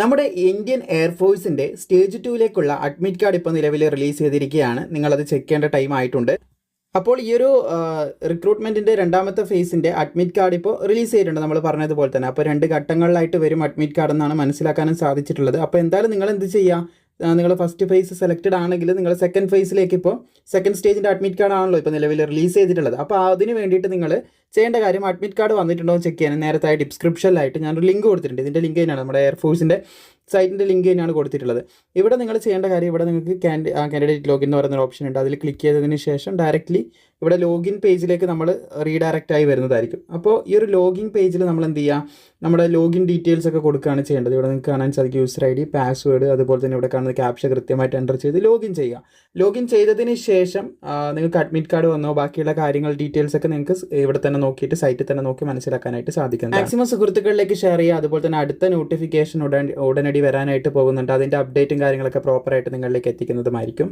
നമ്മുടെ ഇന്ത്യൻ എയർഫോഴ്സിന്റെ സ്റ്റേജ് ടുവിലേക്കുള്ള അഡ്മിറ്റ് കാർഡ് ഇപ്പോൾ നിലവിൽ റിലീസ് ചെയ്തിരിക്കുകയാണ്. നിങ്ങളത് ചെക്ക് ചെയ്യേണ്ട ടൈം ആയിട്ടുണ്ട്. അപ്പോൾ ഈ ഒരു റിക്രൂട്ട്മെന്റിന്റെ രണ്ടാമത്തെ ഫേസിന്റെ അഡ്മിറ്റ് കാർഡ് ഇപ്പോൾ റിലീസ് ചെയ്തിട്ടുണ്ട്. നമ്മൾ പറഞ്ഞതുപോലെ തന്നെ. അപ്പോൾ രണ്ട് ഘട്ടങ്ങളിലായിട്ട് വരും അഡ്മിറ്റ് കാർഡ് എന്നാണ് മനസ്സിലാക്കാനും സാധിച്ചിട്ടുള്ളത്. അപ്പോൾ എന്തായാലും നിങ്ങൾ എന്ത് ചെയ്യുക നിങ്ങൾ ഫസ്റ്റ് ഫേസ് സെലക്റ്റഡ് ആണെങ്കിൽ നിങ്ങൾ സെക്കൻഡ് ഫേസിലേക്ക് ഇപ്പോൾ സെക്കൻഡ് സ്റ്റേജിന്റെ അഡ്മിറ്റ് കാർഡ് ആണല്ലോ ഇപ്പോൾ നിലവിൽ റിലീസ് ചെയ്തിട്ടുള്ളത്. അപ്പോൾ അതിന് വേണ്ടിയിട്ട് നിങ്ങൾ ചെയ്യേണ്ട കാര്യം അഡ്മിറ്റ് കാർഡ് വന്നിട്ടുണ്ടോ എന്ന് ചെക്ക് ചെയ്യാൻ നേരത്തെ ഡിസ്ക്രിപ്ഷനിലായിട്ട് ഞാനൊരു ലിങ്ക് കൊടുത്തിട്ടുണ്ട്. ഇതിന്റെ ലിങ്ക് തന്നെയാണ് നമ്മുടെ എയർഫോഴ്സിന്റെ സൈറ്റിന്റെ ലിങ്ക് തന്നെയാണ് കൊടുത്തിട്ടുള്ളത്. ഇവിടെ നിങ്ങൾ ചെയ്യേണ്ട കാര്യം ഇവിടെ നിങ്ങൾക്ക് കാൻഡി കാൻഡിഡേറ്റ് ലോഗിൻ എന്ന് പറയുന്ന ഓപ്ഷൻ ഉണ്ട്. അതിൽ ക്ലിക്ക് ചെയ്തതിന് ശേഷം ഡയറക്റ്റ്ലി ഇവിടെ ലോഗിൻ പേജിലേക്ക് നമ്മൾ റീഡയറക്റ്റ് ആയി വരുന്നതായിരിക്കും. അപ്പോൾ ഈ ഒരു ലോഗിൻ പേജിൽ നമ്മൾ എന്ത് ചെയ്യുക നമ്മുടെ ലോഗിൻ ഡീറ്റെയിൽസ് ഒക്കെ കൊടുക്കുകയാണ് ചെയ്യേണ്ടത്. ഇവിടെ നിങ്ങൾക്ക് കാണാൻ സാധിക്കും യൂസർ ഐ ഡി പാസ്വേഡ് അതുപോലെ തന്നെ ഇവിടെ കാണുന്ന ക്യാപ്ഷ കൃത്യമായിട്ട് എന്റർ ചെയ്ത് ലോഗിൻ ചെയ്യുക. ലോഗിൻ ചെയ്തതിന് ശേഷം നിങ്ങൾക്ക് അഡ്മിറ്റ് കാർഡ് വന്നോ? ബാക്കിയുള്ള കാര്യങ്ങൾ ഡീറ്റെയിൽസ് ഒക്കെ നിങ്ങൾക്ക് ഇവിടെ തന്നെ നോക്കിയിട്ട് സൈറ്റിൽ തന്നെ നോക്കി മനസ്സിലാക്കാനായിട്ട് സാധിക്കും. മാക്സിമം സുഹൃത്തുക്കളിലേക്ക് ഷെയർ ചെയ്യുക. അതുപോലെ തന്നെ അടുത്ത നോട്ടിഫിക്കേഷൻ ഉടൻ ഉടനടി വരാനായിട്ട് പോകുന്നുണ്ട്. അതിന്റെ അപ്ഡേറ്റും കാര്യങ്ങളൊക്കെ പ്രോപ്പറായിട്ട് നിങ്ങളിലേക്ക് എത്തിക്കുന്നതുമായിരിക്കും.